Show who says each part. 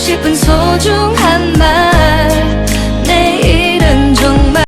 Speaker 1: 싶은 소중한